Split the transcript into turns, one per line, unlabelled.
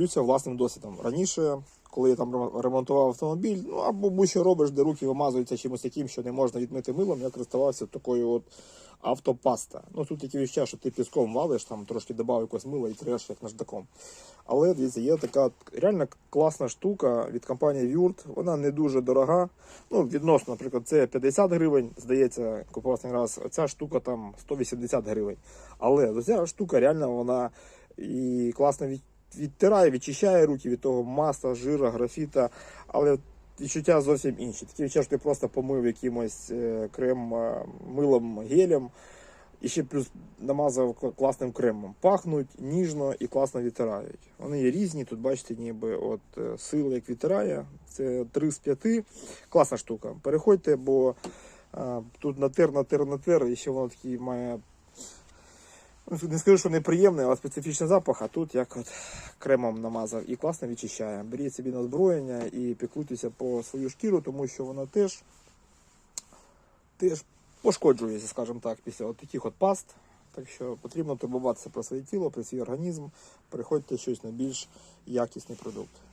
Ділюся власним досвідом. Раніше, коли я там ремонтував автомобіль, ну або будь-що робиш, де руки вимазуються чимось таким, що не можна відмити милом, я користувався такою от автопаста. Ну тут таке відчуття, що ти піском валиш, там трошки додав якогось мила і треш як наждаком. Але дивіться, є така реально класна штука від компанії Вюрт. Вона не дуже дорога. Ну, відносно, наприклад, це 50 гривень, здається, купував раз. Оця штука там 180 гривень. Але ця штука реально вона і класно відтирає, відчищає руки від того масла, жира, графіта, але відчуття зовсім інші. Таке відчуття, що ти просто помив якимось е, крем, е, милом, гелем. І ще плюс намазав класним кремом. Пахнуть ніжно і класно відтирають. Вони є різні. Тут бачите, ніби от е, сила як відтирає. Це 3 з 5. Класна штука. Переходьте, бо тут натер, натер, натер, і ще воно такий має. Не скажу, що неприємний, але специфічний запах, а тут як от кремом намазав і класно відчищає. Беріть собі на озброєння і піклуйтеся по свою шкіру, тому що вона теж, теж пошкоджується, скажімо так, після от таких от паст. Так що потрібно турбуватися про своє тіло, про свій організм. Переходьте щось на більш якісний продукт.